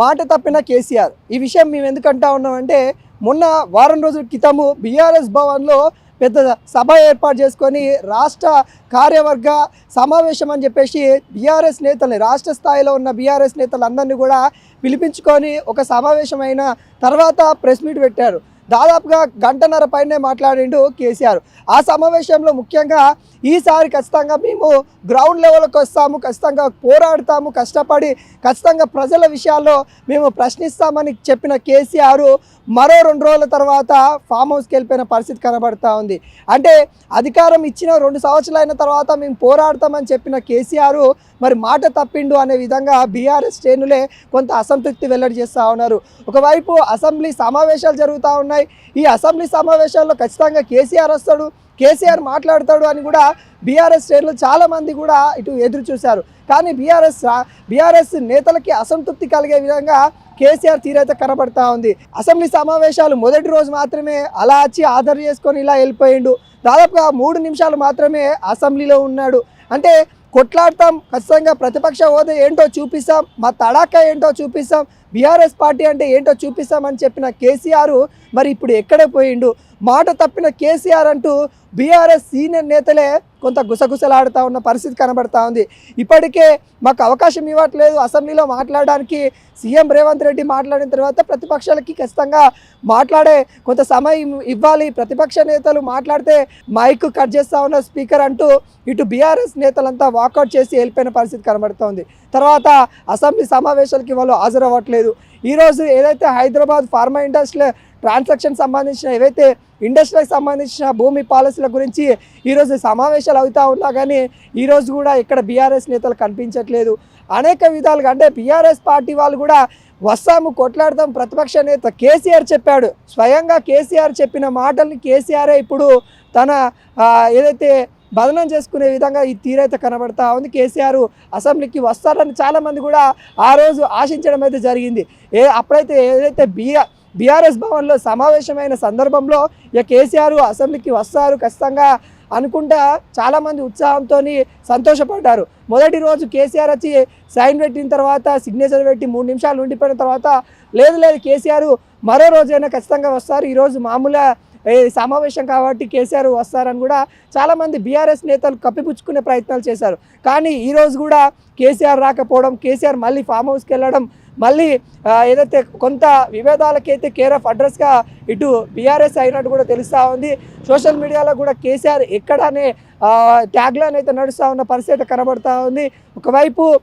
మాట తప్పిన కేసీఆర్. ఈ విషయం మేము ఎందుకు అంటా ఉన్నామంటే మొన్న వారం రోజుల క్రితము బీఆర్ఎస్ భవన్లో పెద్ద సభ ఏర్పాటు చేసుకొని రాష్ట్ర కార్యవర్గ సమావేశం అని చెప్పేసి బీఆర్ఎస్ నేతల్ని రాష్ట్ర స్థాయిలో ఉన్న బీఆర్ఎస్ నేతలందరినీ కూడా పిలిపించుకొని ఒక సమావేశమైన తర్వాత ప్రెస్ మీట్ పెట్టారు. దాదాపుగా గంటన్నర పైనే మాట్లాడిండు కేసీఆర్. ఆ సమావేశంలో ముఖ్యంగా ఈసారి ఖచ్చితంగా మేము గ్రౌండ్ లెవెల్కి వస్తాము ఖచ్చితంగా పోరాడతాము కష్టపడి ఖచ్చితంగా ప్రజల విషయాల్లో మేము ప్రశ్నిస్తామని చెప్పిన కేసీఆర్ మరో రెండు రోజుల తర్వాత ఫామ్ హౌస్కి వెళ్ళిపోయిన పరిస్థితి కనబడతా ఉంది. అంటే అధికారం ఇచ్చిన రెండు సంవత్సరాలైన తర్వాత మేము పోరాడతామని చెప్పిన కేసీఆర్ మరి మాట తప్పిండు అనే విధంగా బీఆర్ఎస్ శ్రేణులే కొంత అసంతృప్తి వెల్లడి చేస్తూ ఉన్నారు. ఒకవైపు అసెంబ్లీ సమావేశాలు జరుగుతూ ఉన్నాయి ఈ అసెంబ్లీ సమావేశాల్లో ఖచ్చితంగా కేసీఆర్ వస్తాడు కేసీఆర్ మాట్లాడతాడు అని కూడా బీఆర్ఎస్ శ్రేణులు చాలా మంది కూడా ఇటు ఎదురు చూశారు. కానీ బీఆర్ఎస్ బీఆర్ఎస్ నేతలకి అసంతృప్తి కలిగే విధంగా కేసీఆర్ తీరైతే కనబడతా ఉంది. అసెంబ్లీ సమావేశాలు మొదటి రోజు మాత్రమే అలా వచ్చి ఆధార్ చేసుకొని ఇలా వెళ్ళిపోయిండు. దాదాపుగా మూడు నిమిషాలు మాత్రమే అసెంబ్లీలో ఉన్నాడు. అంటే కొట్లాడతాం ఖచ్చితంగా ప్రతిపక్ష హోదా ఏంటో చూపిస్తాం మా తడాక ఏంటో చూపిస్తాం బీఆర్ఎస్ పార్టీ అంటే ఏంటో చూపిస్తామని చెప్పిన కేసీఆర్ మరి ఇప్పుడు ఎక్కడ పోయిండు? మాట తప్పిన కేసీఆర్ అంటూ బీఆర్ఎస్ సీనియర్ నేతలే కొంత గుసగుసలాడుతూ ఉన్న పరిస్థితి కనబడతా ఉంది. ఇప్పటికే మాకు అవకాశం ఇవ్వట్లేదు అసెంబ్లీలో మాట్లాడడానికి. సీఎం రేవంత్ రెడ్డి మాట్లాడిన తర్వాత ప్రతిపక్షాలకి ఖచ్చితంగా మాట్లాడే కొంత సమయం ఇవ్వాలి. ప్రతిపక్ష నేతలు మాట్లాడితే మైక్ కట్ చేస్తా ఉన్న స్పీకర్ అంటూ ఇటు బీఆర్ఎస్ నేతలంతా వాకౌట్ చేసి వెళ్ళిపోయిన పరిస్థితి కనబడుతోంది తర్వాత అసెంబ్లీ సమావేశాలకి వాళ్ళు హాజరవ్వట్లేదు. ఈరోజు ఏదైతే హైదరాబాద్ ఫార్మా ఇండస్ట్రీ ట్రాన్సాక్షన్ సంబంధించిన ఏవైతే ఇండస్ట్రీకి సంబంధించిన భూమి పాలసీల గురించి ఈరోజు సమావేశాలు అవుతూ ఉన్నా కానీ ఈరోజు కూడా ఇక్కడ బీఆర్ఎస్ నేతలు కనిపించట్లేదు. అనేక విధాలుగా అంటే బీఆర్ఎస్ పార్టీ వాళ్ళు కూడా వస్తాము కొట్లాడతాం ప్రతిపక్ష నేత కేసీఆర్ చెప్పాడు. స్వయంగా కేసీఆర్ చెప్పిన మాటల్ని కేసీఆరే ఇప్పుడు తన ఏదైతే బదనం చేసుకునే విధంగా ఈ తీరైతే కనబడతా ఉంది. కేసీఆర్ అసెంబ్లీకి వస్తారని చాలామంది కూడా ఆ రోజు ఆశించడం అయితే జరిగింది. ఏ అప్పుడైతే ఏదైతే బిఆర్ బీఆర్ఎస్ భవన్లో సమావేశమైన సందర్భంలో ఇక కేసీఆర్ అసెంబ్లీకి వస్తారు ఖచ్చితంగా అనుకుంటా చాలామంది ఉత్సాహంతో సంతోషపడ్డారు. మొదటి రోజు కేసీఆర్ వచ్చి సైన్ పెట్టిన తర్వాత సిగ్నేచర్ పెట్టి మూడు నిమిషాలు ఉండిపోయిన తర్వాత లేదు లేదు కేసీఆర్ మరో రోజైనా ఖచ్చితంగా వస్తారు. ఈరోజు మామూలుగా సమావేశం కాబట్టి కేసీఆర్ వస్తారని కూడా చాలామంది బీఆర్ఎస్ నేతలు కప్పిపుచ్చుకునే ప్రయత్నాలు చేశారు. కానీ ఈరోజు కూడా కేసీఆర్ రాకపోవడం కేసీఆర్ మళ్ళీ ఫామ్ హౌస్కి వెళ్ళడం మళ్ళీ ఏదైతే కొంత విభేదాలకైతే కేర్ ఆఫ్ అడ్రస్గా ఇటు బీఆర్ఎస్ అయినట్టు కూడా తెలుస్తూ ఉంది. సోషల్ మీడియాలో కూడా కేసీఆర్ ఎక్కడనే ట్యాగ్లైన్ అయితే నడుస్తూ ఉన్న పరిస్థితి అయితే కనబడతా ఉంది. ఒకవైపు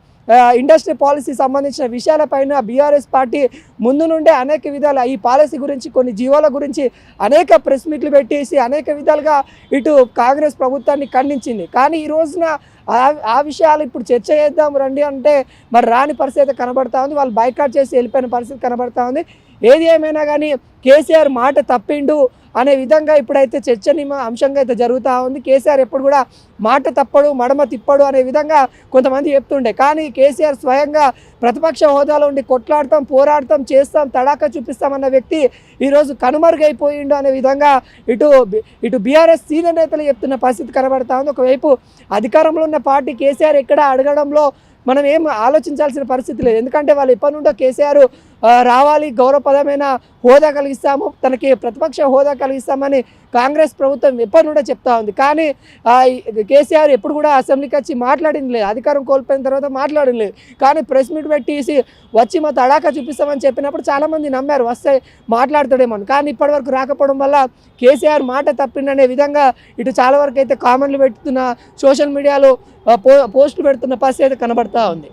ఇండస్ట్రీ పాలసీ సంబంధించిన విషయాలపైన బీఆర్ఎస్ పార్టీ ముందు నుండే అనేక విధాలు ఈ పాలసీ గురించి కొన్ని జీవోల గురించి అనేక ప్రెస్ మీట్లు పెట్టేసి అనేక విధాలుగా ఇటు కాంగ్రెస్ ప్రభుత్వాన్ని ఖండించింది. కానీ ఈ రోజున ఆ- విషయాలు ఇప్పుడు చర్చ చేద్దాం రండి అంటే మరి రాని పరిస్థితి అయితే కనబడతా ఉంది. వాళ్ళు బైకాట్ చేసి వెళ్ళిపోయిన పరిస్థితి కనబడతా ఉంది. ఏది ఏమైనా కానీ కేసీఆర్ మాట తప్పిండు అనే విధంగా ఇప్పుడైతే చర్చనీయ అంశంగా అయితే జరుగుతూ ఉంది. కేసీఆర్ ఎప్పుడు కూడా మాట తప్పడు మడమ తిప్పడు అనే విధంగా కొంతమంది చెప్తుండే. కానీ కేసీఆర్ స్వయంగా ప్రతిపక్ష హోదాలో ఉండి కొట్లాడతాం పోరాడతాం చేస్తాం తడాక చూపిస్తామన్న వ్యక్తి ఈరోజు కనుమరుగైపోయిండు అనే విధంగా ఇటు ఇటు బీఆర్ఎస్ సీనియర్ నేతలు చెప్తున్న పరిస్థితి కనబడతా ఉంది. ఒకవైపు అధికారంలో ఉన్న పార్టీ కేసీఆర్ ఎక్కడ అడగడంలో మనం ఏం ఆలోచించాల్సిన పరిస్థితి లేదు. ఎందుకంటే వాళ్ళు ఇప్పటి నుండో కేసీఆర్ రావాలి గౌరవపదమైన హోదా కలిగిస్తాము తనకి ప్రతిపక్ష హోదా కలిగిస్తామని కాంగ్రెస్ ప్రభుత్వం ఎప్పటి నుండో చెప్తా ఉంది. కానీ కేసీఆర్ ఎప్పుడు కూడా అసెంబ్లీకి వచ్చి మాట్లాడింది లేదు. అధికారం కోల్పోయిన తర్వాత మాట్లాడింది లేదు. కానీ ప్రెస్ మీట్ పెట్టేసి వచ్చి మా తడాకా చూపిస్తామని చెప్పినప్పుడు చాలామంది నమ్మారు. వస్తే మాట్లాడతాడేమో కానీ ఇప్పటివరకు రాకపోవడం వల్ల కేసీఆర్ మాట తప్పిండనే విధంగా ఇటు చాలా వరకు అయితే కామెంట్లు పెడుతున్న సోషల్ మీడియాలో పోస్టులు పెడుతున్న పరిస్థితి అయితే కనబడతా ఉంది.